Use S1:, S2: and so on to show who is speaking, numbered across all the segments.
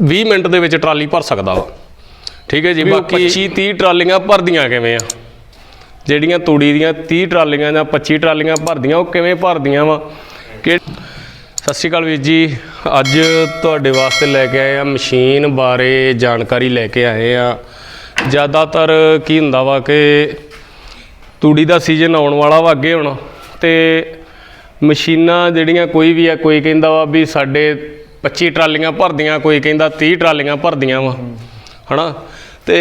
S1: 20 minute ਦੇ ਵਿੱਚ trolley ਭਰ ਸਕਦਾ ਵਾ। ਠੀਕ ਹੈ ਜੀ ਬਾਕੀ 25 30 ਟਰਾਲੀਆਂ ਭਰਦੀਆਂ ਕਿਵੇਂ ਆ? ਜਿਹੜੀਆਂ ਤੂੜੀ ਦੀਆਂ 30 ਟਰਾਲੀਆਂ ਜਾਂ 25 ਟਰਾਲੀਆਂ ਭਰਦੀਆਂ ਉਹ ਕਿਵੇਂ ਭਰਦੀਆਂ ਵਾ? ਕਿ ਸਤਿ ਸ਼੍ਰੀ ਅਕਾਲ ਵੀਰ ਜੀ। ਅੱਜ ਤੁਹਾਡੇ ਵਾਸਤੇ ਲੈ ਕੇ ਆਏ ਆ ਮਸ਼ੀਨ ਬਾਰੇ ਜਾਣਕਾਰੀ ਲੈ ਕੇ ਆਏ ਆ। ਜ਼ਿਆਦਾਤਰ ਕੀ ਹੁੰਦਾ ਵਾ ਕਿ ਤੂੜੀ ਦਾ ਸੀਜ਼ਨ ਆਉਣ ਵਾਲਾ ਵਾ ਅੱਗੇ ਹੁਣ ਤੇ ਮਸ਼ੀਨਾਂ ਜਿਹੜੀਆਂ ਕੋਈ ਵੀ ਆ ਕੋਈ ਕਹਿੰਦਾ ਵਾ ਵੀ ਸਾਡੇ 25 ਟਰਾਲੀਆਂ ਭਰਦੀਆਂ, ਕੋਈ ਕਹਿੰਦਾ 30 ਟਰਾਲੀਆਂ ਭਰਦੀਆਂ ਵਾ। ਹਨਾ? ਤੇ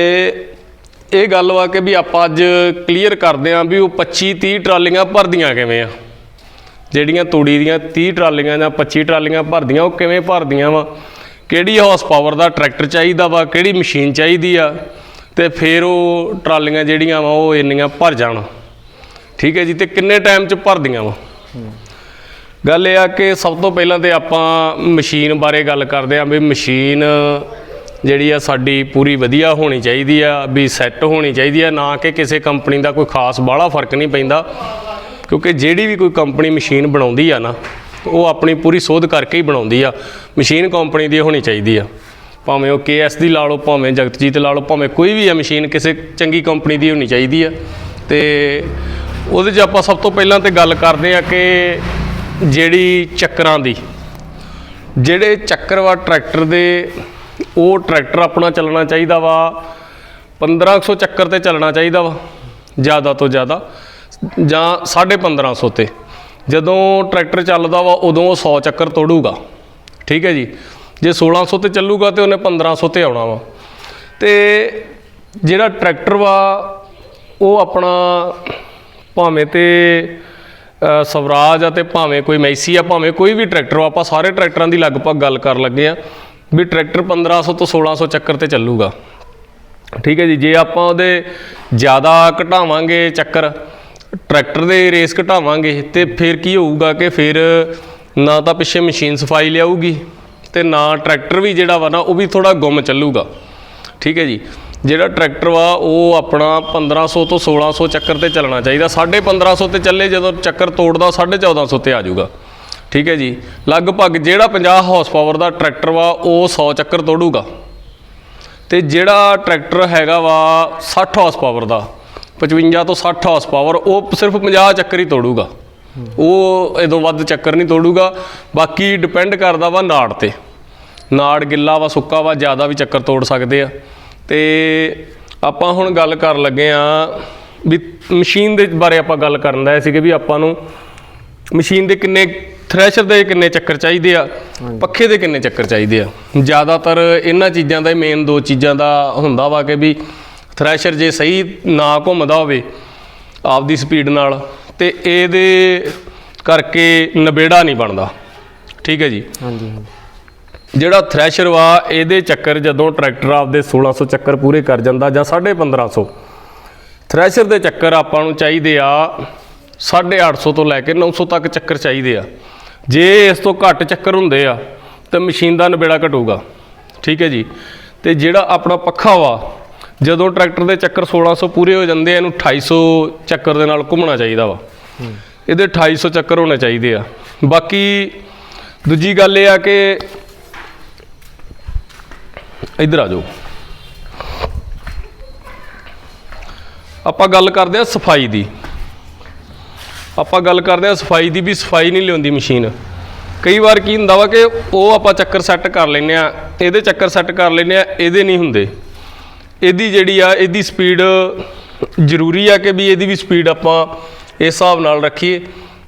S1: ਇਹ ਗੱਲ ਵਾ ਕਿ ਵੀ ਆਪਾਂ ਅੱਜ ਕਲੀਅਰ ਕਰਦੇ ਆਂ ਵੀ ਉਹ 25 30 ਟਰਾਲੀਆਂ ਭਰਦੀਆਂ ਕਿਵੇਂ ਆ? ਜਿਹੜੀਆਂ ਤੂੜੀ ਦੀਆਂ 30 ਟਰਾਲੀਆਂ ਜਾਂ 25 ਟਰਾਲੀਆਂ ਭਰਦੀਆਂ, ਉਹ ਕਿਵੇਂ ਭਰਦੀਆਂ ਵਾ? ਕਿਹੜੀ ਹਾਰਸ ਪਾਵਰ ਦਾ ਟਰੈਕਟਰ ਚਾਹੀਦਾ ਵਾ? ਕਿਹੜੀ ਮਸ਼ੀਨ ਚਾਹੀਦੀ ਆ? ਤੇ ਫਿਰ ਉਹ ਟਰਾਲੀਆਂ ਜਿਹੜੀਆਂ ਵਾ, ਉਹ ਇੰਨੀਆਂ ਭਰ ਜਾਣ। ਠੀਕ ਹੈ ਜੀ? ਤੇ ਕਿੰਨੇ ਟਾਈਮ ਚ ਭਰਦੀਆਂ ਵਾ? ਗੱਲ ਇਹ ਆ ਕਿ ਸਭ ਤੋਂ ਪਹਿਲਾਂ ਤੇ ਆਪਾਂ ਮਸ਼ੀਨ ਬਾਰੇ ਗੱਲ ਕਰਦੇ ਆਂ ਵੀ ਮਸ਼ੀਨ ਜਿਹੜੀ ਆ ਸਾਡੀ ਪੂਰੀ ਵਧੀਆ ਹੋਣੀ ਚਾਹੀਦੀ ਆ, ਵੀ ਸੈੱਟ ਹੋਣੀ ਚਾਹੀਦੀ ਆ, ਨਾ ਕਿ ਕਿਸੇ ਕੰਪਨੀ ਦਾ ਕੋਈ ਖਾਸ ਬਾਹਲਾ ਫ਼ਰਕ ਨਹੀਂ ਪੈਂਦਾ। ਕਿਉਂਕਿ ਜਿਹੜੀ ਵੀ ਕੋਈ ਕੰਪਨੀ ਮਸ਼ੀਨ ਬਣਾਉਂਦੀ ਆ ਨਾ, ਉਹ ਆਪਣੀ ਪੂਰੀ ਸੋਧ ਕਰਕੇ ਹੀ ਬਣਾਉਂਦੀ ਆ। ਮਸ਼ੀਨ ਕੰਪਨੀ ਦੀ ਹੋਣੀ ਚਾਹੀਦੀ ਆ। ਭਾਵੇਂ ਉਹ KS ਦੀ ਲਾ ਲਓ, ਭਾਵੇਂ ਜਗਤਜੀਤ ਲਾ ਲਓ, ਭਾਵੇਂ ਕੋਈ ਵੀ ਆ ਮਸ਼ੀਨ, ਕਿਸੇ ਚੰਗੀ ਕੰਪਨੀ ਦੀ ਹੋਣੀ ਚਾਹੀਦੀ ਆ। ਤੇ ਉਹਦੇ 'ਚ ਆਪਾਂ ਸਭ ਤੋਂ ਪਹਿਲਾਂ ਤੇ ਗੱਲ ਕਰਦੇ ਆ ਕਿ ਜਿਹੜੀ ਚੱਕਰਾਂ ਦੀ, ਜਿਹੜੇ ਚੱਕਰ ਵਾ ਟਰੈਕਟਰ ਦੇ, ਉਹ ਟਰੈਕਟਰ ਆਪਣਾ ਚੱਲਣਾ ਚਾਹੀਦਾ ਵਾ 1500 ਚੱਕਰ ਤੇ ਚੱਲਣਾ ਚਾਹੀਦਾ ਵਾ, ਜ਼ਿਆਦਾ ਤੋਂ ਜ਼ਿਆਦਾ, ਜਾਂ 1550 ਤੇ। ਜਦੋਂ ਟਰੈਕਟਰ ਚੱਲਦਾ ਵਾ, ਉਦੋਂ ਉਹ 100 ਚੱਕਰ ਤੋੜੂਗਾ। ਠੀਕ ਹੈ ਜੀ? ਜੇ 1600 ਤੇ ਚੱਲੂਗਾ ਤੇ ਉਹਨੇ 1500 ਤੇ ਆਉਣਾ ਵਾ। ਤੇ ਜਿਹੜਾ ਟਰੈਕਟਰ ਵਾ, ਉਹ ਆਪਣਾ ਭਾਵੇਂ ਤੇ ਸਵਰਾਜ ਆ ਤੇ ਭਾਵੇਂ ਕੋਈ ਮੈਸੀ ਆ, ਭਾਵੇਂ ਕੋਈ ਵੀ ਟਰੈਕਟਰ ਵਾ ਆਪਾਂ ਸਾਰੇ ਟਰੈਕਟਰਾਂ ਦੀ ਲਗਭਗ ਗੱਲ ਕਰਨ ਲੱਗੇ ਆ ਵੀ ਟਰੈਕਟਰ 1500 ਤੋਂ 1600 ਚੱਕਰ ਤੇ ਚੱਲੂਗਾ। ਠੀਕ ਹੈ ਜੀ, ਜੇ ਆਪਾਂ ਉਹਦੇ ਜ਼ਿਆਦਾ ਘਟਾਵਾਂਗੇ ਚੱਕਰ, ਟਰੈਕਟਰ ਦੇ ਰੇਸ ਘਟਾਵਾਂਗੇ, ਤੇ ਫਿਰ ਕੀ ਹੋਊਗਾ ਕਿ ਫਿਰ ਨਾ ਤਾਂ ਪਿੱਛੇ ਮਸ਼ੀਨ ਸਫ਼ਾਈ ਲਿਆਊਗੀ ਤੇ ਨਾ ਟਰੈਕਟਰ ਵੀ ਜਿਹੜਾ ਵਾ ਨਾ, ਉਹ ਵੀ ਥੋੜਾ ਗੁੰਮ ਚੱਲੂਗਾ। ਠੀਕ ਹੈ ਜੀ ਜਿਹੜਾ ਟਰੈਕਟਰ ਵਾ, ਉਹ ਆਪਣਾ 1500 ਤੋਂ 1600 ਚੱਕਰ ਤੇ ਚੱਲਣਾ ਚਾਹੀਦਾ। 1550 ਤੇ ਚੱਲੇ, ਜਦੋਂ ਚੱਕਰ ਤੋੜਦਾ 1450 ਤੇ ਆ ਜਾਊਗਾ। ਠੀਕ ਹੈ ਜੀ? ਲਗਭਗ ਜਿਹੜਾ 50 ਹਾਰਸ ਪਾਵਰ ਦਾ ਟਰੈਕਟਰ ਵਾ, ਉਹ 100 ਚੱਕਰ ਤੋੜੂਗਾ। ਤੇ ਜਿਹੜਾ ਟਰੈਕਟਰ ਹੈਗਾ ਵਾ 60 ਹਾਰਸ ਪਾਵਰ ਦਾ 55 ਤੋਂ 60 ਹਾਰਸ ਪਾਵਰ ਉਹ ਸਿਰਫ 50 ਚੱਕਰ ਹੀ ਤੋੜੂਗਾ। ਉਹ ਇਦੋਂ ਵੱਧ ਚੱਕਰ ਨਹੀਂ ਤੋੜੂਗਾ। ਬਾਕੀ ਡਿਪੈਂਡ ਕਰਦਾ ਵਾ ਨਾੜ ਤੇ। ਨਾੜ ਗਿੱਲਾ ਵਾ, ਸੁੱਕਾ ਵਾ, ਜ਼ਿਆਦਾ ਵੀ ਚੱਕਰ ਤੋੜ ਸਕਦੇ ਆ। ਤੇ ਆਪਾਂ ਹੁਣ ਗੱਲ ਕਰਨ ਲੱਗੇ ਆ ਵੀ ਮਸ਼ੀਨ ਦੇ ਬਾਰੇ ਆਪਾਂ ਗੱਲ ਕਰਨ ਦਾ ਸੀਗੇ ਵੀ ਆਪਾਂ ਨੂੰ ਮਸ਼ੀਨ ਦੇ ਕਿੰਨੇ ਥ੍ਰੈਸ਼ਰ ਦੇ ਕਿੰਨੇ ਚੱਕਰ ਚਾਹੀਦੇ ਆ ਪੱਖੇ ਦੇ ਕਿੰਨੇ ਚੱਕਰ ਚਾਹੀਦੇ ਆ। ਜ਼ਿਆਦਾਤਰ ਇਹਨਾਂ ਚੀਜ਼ਾਂ ਦਾ ਮੇਨ ਦੋ ਚੀਜ਼ਾਂ ਦਾ ਹੁੰਦਾ ਵਾ ਕਿ ਵੀ ਥ੍ਰੈਸ਼ਰ ਜੇ ਸਹੀ ਨਾ ਘੁੰਮਦਾ ਹੋਵੇ ਆਪਦੀ ਸਪੀਡ ਨਾਲ ਤੇ ਇਹਦੇ ਕਰਕੇ ਨਵੇੜਾ ਨਹੀਂ ਬਣਦਾ। ਠੀਕ ਹੈ ਜੀ?
S2: ਹਾਂਜੀ ਹਾਂਜੀ।
S1: ਜਿਹੜਾ ਥ੍ਰੈਸ਼ਰ ਵਾ ਇਹਦੇ ਚੱਕਰ ਜਦੋਂ ਟਰੈਕਟਰ ਆਪਦੇ 1600 ਚੱਕਰ ਪੂਰੇ ਕਰ ਜਾਂਦਾ ਜਾਂ 1550 ਥ੍ਰੈਸ਼ਰ ਦੇ ਚੱਕਰ ਆਪਾਂ ਨੂੰ ਚਾਹੀਦੇ ਆ 850 ਤੋਂ ਲੈ ਕੇ 900 ਤੱਕ ਚੱਕਰ ਚਾਹੀਦੇ ਆ। ਜੇ ਇਸ ਤੋਂ ਘੱਟ ਚੱਕਰ ਹੁੰਦੇ ਆ ਤਾਂ ਮਸ਼ੀਨ ਦਾ ਨਵੇੜਾ ਘਟੂਗਾ। ਠੀਕ ਹੈ ਜੀ? ਤੇ ਜਿਹੜਾ ਆਪਣਾ ਪੱਖਾ ਵਾ ਜਦੋਂ ਟਰੈਕਟਰ ਦੇ ਚੱਕਰ 1600 ਪੂਰੇ ਹੋ ਜਾਂਦੇ ਆ ਇਹਨੂੰ 2800 ਚੱਕਰ ਦੇ ਨਾਲ ਘੁੰਮਣਾ ਚਾਹੀਦਾ ਵਾ। ਇਹਦੇ 2800 ਚੱਕਰ ਹੋਣੇ ਚਾਹੀਦੇ ਆ। ਬਾਕੀ ਦੂਜੀ ਗੱਲ ਇਹ ਆ ਕਿ ਇੱਧਰ ਆ ਜਾਓ। ਆਪਾਂ ਗੱਲ ਕਰਦੇ ਆ ਸਫ਼ਾਈ ਦੀ। ਆਪਾਂ ਗੱਲ ਕਰਦੇ ਆ ਸਫ਼ਾਈ ਦੀ ਵੀ ਸਫ਼ਾਈ ਨਹੀਂ ਲਿਆਉਂਦੀ ਮਸ਼ੀਨ। ਕਈ ਵਾਰ ਕੀ ਹੁੰਦਾ ਵਾ ਕਿ ਉਹ ਆਪਾਂ ਚੱਕਰ ਸੈੱਟ ਕਰ ਲੈਨੇ ਆ ਇਹਦੇ ਚੱਕਰ ਸੈੱਟ ਕਰ ਲੈਨੇ ਆ ਇਹਦੇ ਨਹੀਂ ਹੁੰਦੇ। ਇਹਦੀ ਜਿਹੜੀ ਆ, ਇਹਦੀ ਸਪੀਡ ਜ਼ਰੂਰੀ ਆ ਕਿ ਵੀ ਇਹਦੀ ਵੀ ਸਪੀਡ ਆਪਾਂ ਇਸ ਹਿਸਾਬ ਨਾਲ ਰੱਖੀਏ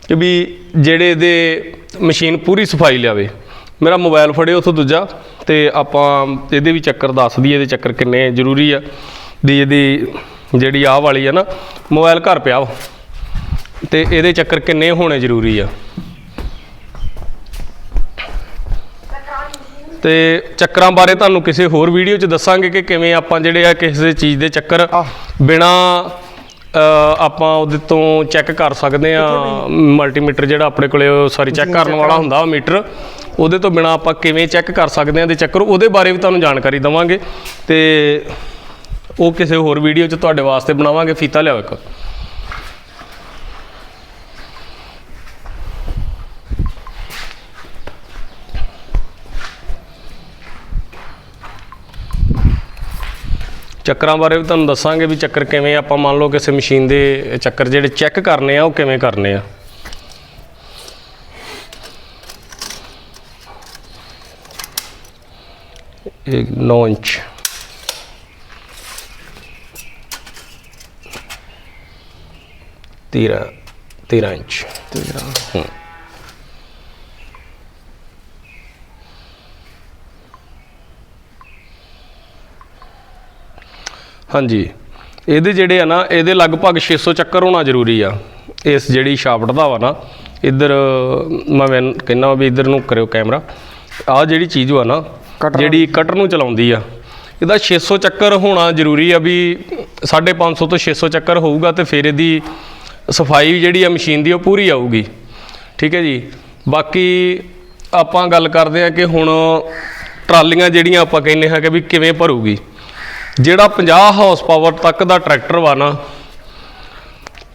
S1: ਕਿ ਵੀ ਜਿਹੜੇ ਇਹਦੇ ਮਸ਼ੀਨ ਪੂਰੀ ਸਫ਼ਾਈ ਲਿਆਵੇ। ਮੇਰਾ ਮੋਬਾਈਲ ਫੜਿਓ ਉੱਥੋਂ ਦੂਜਾ ਤੇ ਆਪਾਂ ਇਹਦੇ ਵੀ ਚੱਕਰ ਦੱਸ ਦਈਏ ਇਹਦੇ ਚੱਕਰ ਕਿੰਨੇ ਜ਼ਰੂਰੀ ਆ ਦੀ ਇਹਦੀ ਜਿਹੜੀ ਆਹ ਵਾਲੀ ਆ ਨਾ ਮੋਬਾਈਲ ਘਰ ਪਿਆ ਵਾ। ਤੇ ਇਹਦੇ ਚੱਕਰ ਕਿੰਨੇ ਹੋਣੇ ਜ਼ਰੂਰੀ ਆ। ਤੇ ਚੱਕਰਾਂ ਬਾਰੇ ਤੁਹਾਨੂੰ ਕਿਸੇ ਹੋਰ ਵੀਡੀਓ 'ਚ ਦੱਸਾਂਗੇ ਕਿ ਕਿਵੇਂ ਆਪਾਂ ਜਿਹੜੇ ਆ ਕਿਸੇ ਚੀਜ਼ ਦੇ ਚੱਕਰ ਬਿਨਾ ਆਪਾਂ ਉਹਦੇ ਤੋਂ ਚੈੱਕ ਕਰ ਸਕਦੇ ਆ ਮਲਟੀਮੀਟਰ ਜਿਹੜਾ ਆਪਣੇ ਕੋਲੇ ਸੌਰੀ ਚੈੱਕ ਕਰਨ ਵਾਲਾ ਹੁੰਦਾ ਉਹ ਮੀਟਰ। ਉਹਦੇ ਤੋਂ ਬਿਨਾ ਆਪਾਂ ਕਿਵੇਂ ਚੈੱਕ ਕਰ ਸਕਦੇ ਹਾਂ ਦੇ ਚੱਕਰ ਉਹਦੇ ਬਾਰੇ ਵੀ ਤੁਹਾਨੂੰ ਜਾਣਕਾਰੀ ਦਵਾਂਗੇ ਤੇ ਉਹ ਕਿਸੇ ਹੋਰ ਵੀਡੀਓ 'ਚ ਤੁਹਾਡੇ ਵਾਸਤੇ ਬਣਾਵਾਂਗੇ। ਫੀਤਾ ਲਿਆਓ ਇੱਕ। ਚੱਕਰਾਂ ਬਾਰੇ ਵੀ ਤੁਹਾਨੂੰ ਦੱਸਾਂਗੇ ਵੀ ਚੱਕਰ ਕਿਵੇਂ ਆਪਾਂ ਮੰਨ ਲਓ ਕਿਸੇ ਮਸ਼ੀਨ ਦੇ ਚੱਕਰ ਜਿਹੜੇ ਚੈੱਕ ਕਰਨੇ ਆ, ਉਹ ਕਿਵੇਂ ਕਰਨੇ ਆ। एक नौ इंच तेरह तेरह इंच हम्म। ਹਾਂਜੀ ਇਹਦੇ ਜਿਹੜੇ ਆ ਨਾ ਇਹਦੇ ਲਗਭਗ 600 ਚੱਕਰ ਹੋਣਾ ਜ਼ਰੂਰੀ ਆ ਇਸ ਜਿਹੜੀ ਸ਼ਾਫਟ ਦਾ ਵਾ ਨਾ ਇੱਧਰ ਮੈਂ ਕਹਿੰਦਾ ਵੀ ਇੱਧਰ ਨੂੰ ਕਰਿਓ ਕੈਮਰਾ ਆ ਜਿਹੜੀ ਚੀਜ਼ ਵਾ ਨਾ ਜਿਹੜੀ ਕਟਰ ਨੂੰ ਚਲਾਉਂਦੀ ਆ। ਇਹਦਾ 600 ਚੱਕਰ ਹੋਣਾ ਜ਼ਰੂਰੀ ਆ ਵੀ 550 ਤੋਂ 600 ਚੱਕਰ ਹੋਊਗਾ ਤੇ ਫਿਰ ਇਹਦੀ ਸਫ਼ਾਈ ਜਿਹੜੀ ਆ ਮਸ਼ੀਨ ਦੀ ਉਹ ਪੂਰੀ ਆਊਗੀ। ਠੀਕ ਹੈ ਜੀ? ਬਾਕੀ ਆਪਾਂ ਗੱਲ ਕਰਦੇ ਆ ਕਿ ਹੁਣ ਟਰਾਲੀਆਂ ਜਿਹੜੀਆਂ ਆਪਾਂ ਕਹਿੰਦੇ ਹਾਂ ਕਿ ਵੀ ਕਿਵੇਂ ਭਰੂਗੀ। ਜਿਹੜਾ 50 ਹਾਰਸ ਪਾਵਰ ਤੱਕ ਦਾ ਟਰੈਕਟਰ ਵਾ ਨਾ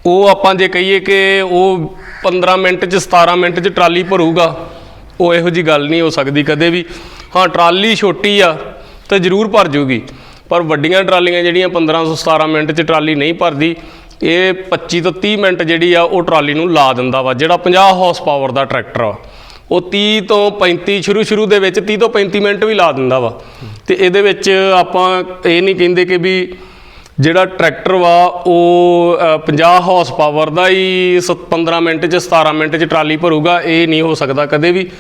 S1: ਉਹ ਆਪਾਂ ਜੇ ਕਹੀਏ ਕਿ ਉਹ 15 ਮਿੰਟ ਚ 17 ਮਿੰਟ ਚ ਟਰਾਲੀ ਭਰੂਗਾ ਉਹ ਇਹੋ ਜੀ ਗੱਲ ਨਹੀਂ ਹੋ ਸਕਦੀ ਕਦੇ ਵੀ। ਹਾਂ ਟਰਾਲੀ ਛੋਟੀ ਆ ਤਾਂ ਜ਼ਰੂਰ ਭਰ ਜੂਗੀ। ਪਰ ਵੱਡੀਆਂ ਟਰਾਲੀਆਂ ਜਿਹੜੀਆਂ 15 ਤੋਂ 17 ਮਿੰਟ ਚ ਟਰਾਲੀ ਨਹੀਂ ਭਰਦੀ ਇਹ 25 ਤੋਂ 30 ਮਿੰਟ ਜਿਹੜੀ ਆ ਉਹ ਟਰਾਲੀ ਨੂੰ ਲਾ ਦਿੰਦਾ ਵਾ ਜਿਹੜਾ 50 ਹਾਰਸ ਪਾਵਰ ਦਾ ਟਰੈਕਟਰ ਆ। ਉਹ 30 ਤੋਂ 35 ਸ਼ੁਰੂ ਸ਼ੁਰੂ ਦੇ ਵਿੱਚ 30 ਤੋਂ 35 ਮਿੰਟ ਵੀ ਲਾ ਦਿੰਦਾ ਵਾ। ਤੇ ਇਹਦੇ ਵਿੱਚ ਆਪਾਂ ਇਹ ਨਹੀਂ ਕਹਿੰਦੇ ਕਿ ਵੀ ਜਿਹੜਾ ਟਰੈਕਟਰ ਵਾ ਉਹ ਅ, 50 ਹਾਰਸ ਪਾਵਰ ਦਾ ਹੀ ਸ- 15 ਮਿੰਟ ਚ 17 ਮਿੰਟ ਚ ਟਰਾਲੀ ਭਰੂਗਾ ਇਹ ਨਹੀਂ ਹੋ ਸਕਦਾ ਕਦੇ ਵੀ।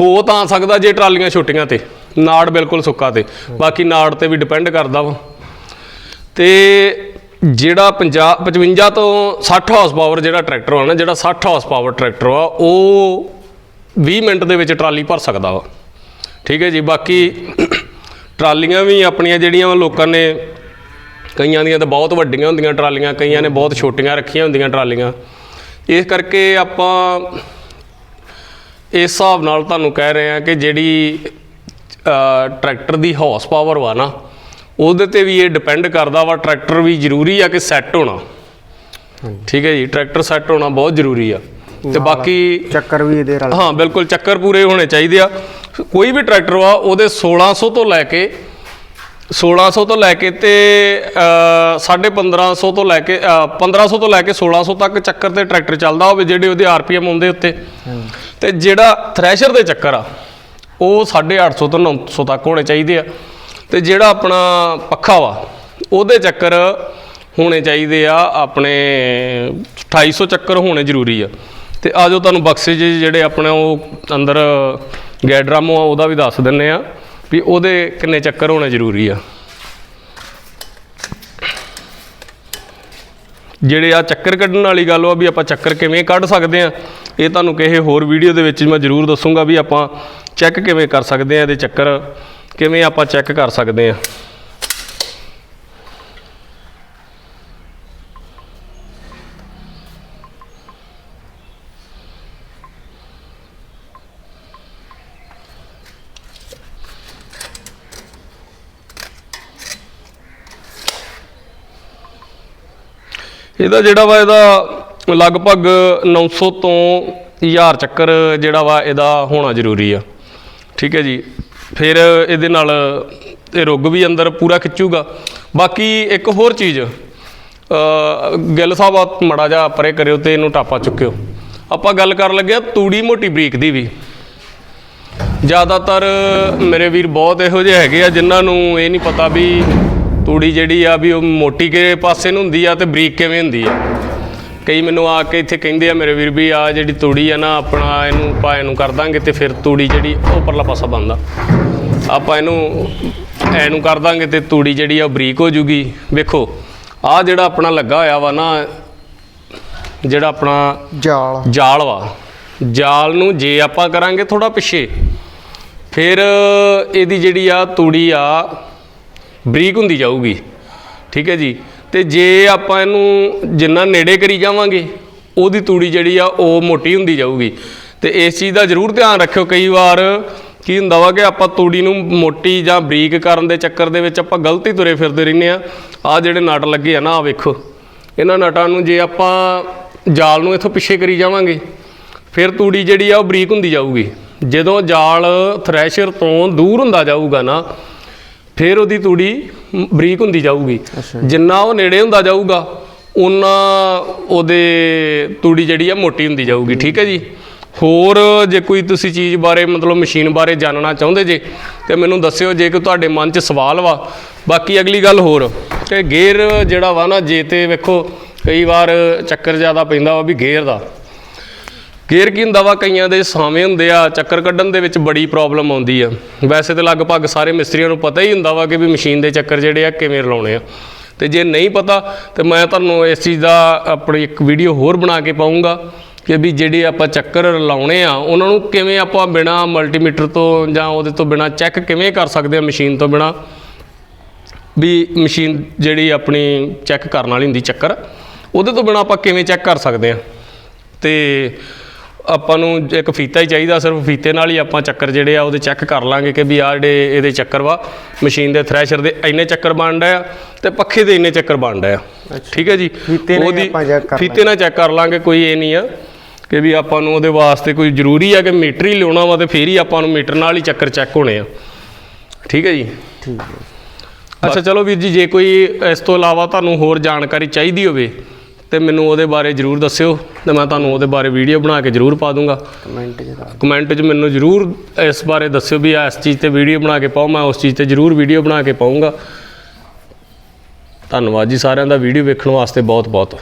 S1: ਹੋ ਤਾਂ ਸਕਦਾ ਜੇ ਟਰਾਲੀਆਂ ਛੋਟੀਆਂ ਤੇ, ਨਾੜ ਬਿਲਕੁਲ ਸੁੱਕਾ ਤੇ। ਬਾਕੀ ਨਾੜ ਤੇ ਵੀ ਡਿਪੈਂਡ ਕਰਦਾ ਵਾ। ਤੇ ਜਿਹੜਾ 50 55 ਤੋਂ 60 ਹਾਰਸ ਪਾਵਰ ਜਿਹੜਾ ਟਰੈਕਟਰ ਆ ਨਾ, ਜਿਹੜਾ 60 ਹਾਰਸ ਪਾਵਰ ਟਰੈਕਟਰ ਆ, ਉਹ 20 ਮਿੰਟ ਦੇ ਵਿੱਚ ਟਰਾਲੀ ਭਰ ਸਕਦਾ ਵਾ। ਠੀਕ ਹੈ ਜੀ, ਬਾਕੀ ਟਰਾਲੀਆਂ ਵੀ ਆਪਣੀਆਂ ਜਿਹੜੀਆਂ ਵਾ ਲੋਕਾਂ ਨੇ, ਕਈਆਂ ਦੀਆਂ ਤਾਂ ਬਹੁਤ ਵੱਡੀਆਂ ਹੁੰਦੀਆਂ ਟਰਾਲੀਆਂ, ਕਈਆਂ ਨੇ ਬਹੁਤ ਛੋਟੀਆਂ ਰੱਖੀਆਂ ਹੁੰਦੀਆਂ ਟਰਾਲੀਆਂ। ਇਸ ਕਰਕੇ ਆਪਾਂ ਇਸ ਹਿਸਾਬ ਨਾਲ ਤੁਹਾਨੂੰ ਕਹਿ ਰਹੇ ਹਾਂ ਕਿ ਜਿਹੜੀ ਟਰੈਕਟਰ ਦੀ ਹਾਰਸ ਪਾਵਰ ਵਾ ਨਾ ਉਹਦੇ ਤੇ ਵੀ ਇਹ ਡਿਪੈਂਡ ਕਰਦਾ ਵਾ ਟਰੈਕਟਰ ਵੀ ਜ਼ਰੂਰੀ ਆ ਕਿ ਸੈੱਟ ਹੋਣਾ। ਠੀਕ ਹੈ ਜੀ ਟਰੈਕਟਰ ਸੈੱਟ ਹੋਣਾ ਬਹੁਤ ਜ਼ਰੂਰੀ ਆ। ਤੇ ਬਾਕੀ
S2: ਚੱਕਰ ਵੀ ਇਹਦੇ ਰਲ
S1: ਹਾਂ ਬਿਲਕੁਲ ਚੱਕਰ ਪੂਰੇ ਹੋਣੇ ਚਾਹੀਦੇ ਆ। ਕੋਈ ਵੀ ਟਰੈਕਟਰ ਵਾ ਉਹਦੇ 1600 ਤੋਂ ਲੈ ਕੇ 1600 ਤੋਂ ਲੈ ਕੇ ਤੇ ਅ, 1550 ਤੋਂ ਲੈ ਕੇ ਅ, 1500 ਤੋਂ ਲੈ ਕੇ 1600 ਤੱਕ ਚੱਕਰ ਤੇ ਟਰੈਕਟਰ ਚੱਲਦਾ ਹੋਵੇ ਜਿਹੜੇ ਉਹਦੇ ਆਰਪੀਐਮ ਹੁੰਦੇ ਉੱਤੇ। ਤੇ ਜਿਹੜਾ ਥ੍ਰੈਸ਼ਰ ਦੇ ਚੱਕਰ ਆ, ਉਹ 850 ਤੋਂ 900 ਤੱਕ ਹੋਣੇ ਚਾਹੀਦੇ ਆ। ਤੇ ਜਿਹੜਾ ਆਪਣਾ ਪੱਖਾ ਵਾ, ਉਹਦੇ ਚੱਕਰ ਹੋਣੇ ਚਾਹੀਦੇ ਆ, ਆਪਣੇ 2800 ਚੱਕਰ ਹੋਣੇ ਜ਼ਰੂਰੀ ਆ। ਤੇ ਆਜੋ ਤੁਹਾਨੂੰ ਬਕਸੇ ਜਿਹੇ ਜਿਹੜੇ ਆਪਣੇ ਉਹ ਅੰਦਰ ਗੈਡਰਾਮੋ ਆ, ਉਹਦਾ ਵੀ ਦੱਸ ਦਿੰਨੇ ਆ ਵੀ ਉਹਦੇ ਕਿੰਨੇ ਚੱਕਰ ਹੋਣੇ ਜ਼ਰੂਰੀ ਆ। ਜਿਹੜੇ ਆ ਚੱਕਰ ਕੱਢਣ ਵਾਲੀ ਗੱਲ ਵਾ ਵੀ ਆਪਾਂ ਚੱਕਰ ਕਿਵੇਂ ਕੱਢ ਸਕਦੇ ਆ। ਇਹ ਤੁਹਾਨੂੰ ਕਿਸੇ ਹੋਰ ਵੀਡੀਓ ਦੇ ਵਿੱਚ ਮੈਂ ਜ਼ਰੂਰ ਦੱਸੂਗਾ ਵੀ ਆਪਾਂ ਚੈੱਕ ਕਿਵੇਂ ਕਰ ਸਕਦੇ ਆ ਇਹਦੇ ਚੱਕਰ, ਕਿਵੇਂ ਆਪਾਂ ਚੈੱਕ ਕਰ ਸਕਦੇ ਆ। ਇਹਦਾ ਜਿਹੜਾ ਵਾ ਇਹਦਾ ਲਗਭਗ 900 ਤੋਂ 1000 ਚੱਕਰ ਜਿਹੜਾ ਵਾ ਇਹਦਾ ਹੋਣਾ ਜ਼ਰੂਰੀ ਆ। ਠੀਕ ਹੈ ਜੀ। ਫਿਰ ਇਹਦੇ ਨਾਲ ਇਹ ਰੁੱਗ ਵੀ ਅੰਦਰ ਪੂਰਾ ਖਿੱਚੂਗਾ। ਬਾਕੀ ਇੱਕ ਹੋਰ ਚੀਜ਼ ਗਿੱਲ ਸਾਹਿਬ ਆ ਮੜਾ ਜਾ ਪਰੇ ਕਰਿਓ ਤੇ ਇਹਨੂੰ ਟਾਪਾ ਚੁੱਕਿਓ। ਆਪਾਂ ਗੱਲ ਕਰਨ ਲੱਗੇ ਆ ਤੂੜੀ ਮੋਟੀ ਬਰੀਕ ਦੀ ਵੀ। ਜ਼ਿਆਦਾਤਰ ਮੇਰੇ ਵੀਰ ਬਹੁਤ ਇਹੋ ਜਿਹੇ ਹੈਗੇ ਆ ਜਿਨ੍ਹਾਂ ਨੂੰ ਇਹ ਨਹੀਂ ਪਤਾ ਵੀ ਤੂੜੀ ਜਿਹੜੀ ਆ ਵੀ ਉਹ ਮੋਟੀ ਕਿਹੜੇ ਪਾਸੇ ਨੂੰ ਹੁੰਦੀ ਆ ਤੇ ਬਰੀਕ ਕਿਵੇਂ ਹੁੰਦੀ ਆ। ਕਈ ਮੈਨੂੰ ਆ ਕੇ ਇੱਥੇ ਕਹਿੰਦੇ ਆ ਮੇਰੇ ਵੀਰ ਵੀ ਆ ਜਿਹੜੀ ਤੂੜੀ ਆ ਨਾ ਆਪਣਾ ਇਹਨੂੰ ਪਾ ਇਹਨੂੰ ਕਰ ਦਾਂਗੇ ਤੇ ਫਿਰ ਤੂੜੀ ਜਿਹੜੀ ਉਹ ਪਰਲਾ ਪਾਸਾ ਬਣਦਾ। ਆਪਾਂ ਇਹਨੂੰ ਐਨੂੰ ਕਰ ਦਾਂਗੇ ਤੇ ਤੂੜੀ ਜਿਹੜੀ ਆ ਬਰੀਕ ਹੋ ਜੂਗੀ। ਵੇਖੋ ਆ ਜਿਹੜਾ ਆਪਣਾ ਲੱਗਾ ਹੋਇਆ ਵਾ ਨਾ ਜਿਹੜਾ ਆਪਣਾ
S2: ਜਾਲ।
S1: ਜਾਲ ਵਾ। ਜਾਲ ਨੂੰ ਜੇ ਆਪਾਂ ਕਰਾਂਗੇ ਥੋੜਾ ਪਿੱਛੇ ਫਿਰ ਇਹਦੀ ਜਿਹੜੀ ਆ ਤੂੜੀ ਆ ਬਰੀਕ ਹੁੰਦੀ ਜਾਊਗੀ। ਠੀਕ ਹੈ ਜੀ? ਤੇ ਜੇ ਆਪਾਂ ਇਹਨੂੰ ਜਿੰਨਾ ਨੇੜੇ ਕਰੀ ਜਾਵਾਂਗੇ, ਉਹਦੀ ਤੂੜੀ ਜਿਹੜੀ ਆ, ਉਹ ਮੋਟੀ ਹੁੰਦੀ ਜਾਊਗੀ। ਤੇ ਇਸ ਚੀਜ਼ ਦਾ ਜ਼ਰੂਰ ਧਿਆਨ ਰੱਖਿਓ ਕਈ ਵਾਰ, ਕੀ ਹੁੰਦਾ ਵਾ ਕਿ ਆਪਾਂ ਤੂੜੀ ਨੂੰ ਮੋਟੀ ਜਾਂ ਬਰੀਕ ਕਰਨ ਦੇ ਚੱਕਰ ਦੇ ਵਿੱਚ ਆਪਾਂ ਗਲਤੀ ਤੁਰੇ ਫਿਰਦੇ ਰਹਿੰਦੇ ਆ ਆ ਜਿਹੜੇ ਨਟ ਲੱਗੇ ਆ ਨਾ ਆ ਵੇਖੋ। ਇਹਨਾਂ ਨਟਾਂ ਨੂੰ ਜੇ ਆਪਾਂ ਜਾਲ ਨੂੰ ਇੱਥੋਂ ਪਿੱਛੇ ਕਰੀ ਜਾਵਾਂਗੇ, ਫਿਰ ਤੂੜੀ ਜਿਹੜੀ ਆ, ਉਹ ਬਰੀਕ ਹੁੰਦੀ ਜਾਊਗੀ। ਜਦੋਂ ਜਾਲ ਥ੍ਰੈਸ਼ਰ ਤੋਂ ਦੂਰ ਹੁੰਦਾ ਜਾਊਗਾ ਨਾ ਫਿਰ ਉਹਦੀ ਤੂੜੀ ਬਰੀਕ ਹੁੰਦੀ ਜਾਊਗੀ। ਜਿੰਨਾ ਉਹ ਨੇੜੇ ਹੁੰਦਾ ਜਾਊਗਾ ਉਨਾ ਉਹਦੇ ਤੂੜੀ ਜਿਹੜੀ ਆ ਮੋਟੀ ਹੁੰਦੀ ਜਾਊਗੀ ਠੀਕ ਹੈ ਜੀ? ਹੋਰ ਜੇ ਕੋਈ ਤੁਸੀਂ ਚੀਜ਼ ਬਾਰੇ ਮਤਲਬ ਮਸ਼ੀਨ ਬਾਰੇ ਜਾਣਨਾ ਚਾਹੁੰਦੇ ਜੇ ਤੇ ਮੈਨੂੰ ਦੱਸਿਓ ਜੇ ਕਿ ਤੁਹਾਡੇ ਮਨ 'ਚ ਸਵਾਲ ਵਾ। ਬਾਕੀ ਅਗਲੀ ਗੱਲ ਹੋਰ ਕਿ ਗੇਅਰ ਜਿਹੜਾ ਵਾ ਨਾ ਜੇ ਤੇ ਵੇਖੋ ਕਈ ਵਾਰ ਚੱਕਰ ਜ਼ਿਆਦਾ ਪੈਂਦਾ ਵਾ ਵੀ ਗੇਅਰ ਦਾ। ਗੇਅਰ ਕੀ ਹੁੰਦਾ ਵਾ, ਕਈਆਂ ਦੇ ਸਾਵੇਂ ਹੁੰਦੇ ਆ, ਚੱਕਰ ਕੱਢਣ ਦੇ ਵਿੱਚ ਬੜੀ ਪ੍ਰੋਬਲਮ ਆਉਂਦੀ ਆ। ਵੈਸੇ ਤਾਂ ਲਗਭਗ ਸਾਰੇ ਮਿਸਤਰੀਆਂ ਨੂੰ ਪਤਾ ਹੀ ਹੁੰਦਾ ਵਾ ਕਿ ਵੀ ਮਸ਼ੀਨ ਦੇ ਚੱਕਰ ਜਿਹੜੇ ਆ ਕਿਵੇਂ ਲਾਉਣੇ ਆ। ਤੇ ਜੇ ਨਹੀਂ ਪਤਾ, ਤੇ ਮੈਂ ਤੁਹਾਨੂੰ ਇਸ ਚੀਜ਼ ਦਾ ਆਪਣੀ ਇੱਕ ਵੀਡੀਓ ਹੋਰ ਬਣਾ ਕੇ ਪਾਉਂਗਾ ਕਿ ਵੀ ਜਿਹੜੇ ਆਪਾਂ ਚੱਕਰ ਲਾਉਣੇ ਆ, ਉਹਨਾਂ ਨੂੰ ਕਿਵੇਂ ਆਪਾਂ ਬਿਨਾ ਮਲਟੀਮੀਟਰ ਤੋਂ ਜਾਂ ਉਹਦੇ ਤੋਂ ਬਿਨਾ ਚੈੱਕ ਕਿਵੇਂ ਕਰ ਸਕਦੇ ਆ ਮਸ਼ੀਨ ਤੋਂ ਬਿਨਾ। ਵੀ ਮਸ਼ੀਨ ਜਿਹੜੀ ਆਪਣੀ ਚੈੱਕ ਕਰਨ ਵਾਲੀ ਹੁੰਦੀ ਚੱਕਰ, ਉਹਦੇ ਤੋਂ ਬਿਨਾ ਆਪਾਂ ਕਿਵੇਂ ਚੈੱਕ ਕਰ ਸਕਦੇ ਆ। ਤੇ ਆਪਾਂ ਨੂੰ ਇੱਕ ਫੀਤਾ ਹੀ ਚਾਹੀਦਾ ਸਿਰਫ ਫੀਤੇ ਨਾਲ ਹੀ ਆਪਾਂ ਚੱਕਰ ਜਿਹੜੇ ਆ ਉਹਦੇ ਚੈੱਕ ਕਰ ਲਾਂਗੇ ਕਿ ਵੀ ਆਹ ਜਿਹੜੇ ਇਹਦੇ ਚੱਕਰ ਵਾ ਮਸ਼ੀਨ ਦੇ ਥ੍ਰੈਸ਼ਰ ਦੇ ਇੰਨੇ ਚੱਕਰ ਬਣ ਡਿਆ ਆ ਤੇ ਪੱਖੇ ਦੇ ਇੰਨੇ ਚੱਕਰ ਬਣ ਡਿਆ ਆ। ਠੀਕ ਹੈ ਜੀ?
S2: ਕਰ
S1: ਫੀਤੇ ਨਾਲ ਚੈੱਕ ਕਰ ਲਾਂਗੇ ਕੋਈ ਇਹ ਨਹੀਂ ਆ ਕਿ ਵੀ ਆਪਾਂ ਨੂੰ ਉਹਦੇ ਵਾਸਤੇ ਕੋਈ ਜ਼ਰੂਰੀ ਆ ਕਿ ਮੀਟਰ ਹੀ ਲਿਆਉਣਾ ਵਾ ਤੇ ਫੇਰ ਹੀ ਆਪਾਂ ਨੂੰ ਮੀਟਰ ਨਾਲ ਹੀ ਚੱਕਰ ਚੈੱਕ ਹੋਣੇ ਆ। ਠੀਕ ਹੈ ਜੀ?
S2: ਠੀਕ ਹੈ
S1: ਅੱਛਾ ਚਲੋ ਵੀਰ ਜੀ ਜੇ ਕੋਈ ਇਸ ਤੋਂ ਇਲਾਵਾ ਤੁਹਾਨੂੰ ਹੋਰ ਜਾਣਕਾਰੀ ਚਾਹੀਦੀ ਹੋਵੇ ਤੇ ਮੈਨੂੰ ਉਹਦੇ ਬਾਰੇ ਜਰੂਰ ਦੱਸਿਓ ਤੇ ਮੈਂ ਤੁਹਾਨੂੰ ਉਹਦੇ ਬਾਰੇ ਵੀਡੀਓ ਬਣਾ ਕੇ ਜਰੂਰ ਪਾ ਦੂੰਗਾ।
S2: ਕਮੈਂਟ ਚ
S1: ਕਮੈਂਟ 'ਚ ਮੈਨੂੰ ਜਰੂਰ ਇਸ ਬਾਰੇ ਦੱਸਿਓ ਵੀ ਆ ਇਸ ਚੀਜ਼ ਤੇ ਵੀਡੀਓ ਬਣਾ ਕੇ ਪਾਓ ਮੈਂ ਉਸ ਚੀਜ਼ ਤੇ ਜਰੂਰ ਵੀਡੀਓ ਬਣਾ ਕੇ ਪਾਉਂਗਾ ਧੰਨਵਾਦ ਜੀ ਸਾਰਿਆਂ ਦਾ ਵੀਡੀਓ ਵੇਖਣ ਵਾਸਤੇ ਬਹੁਤ ਬਹੁਤ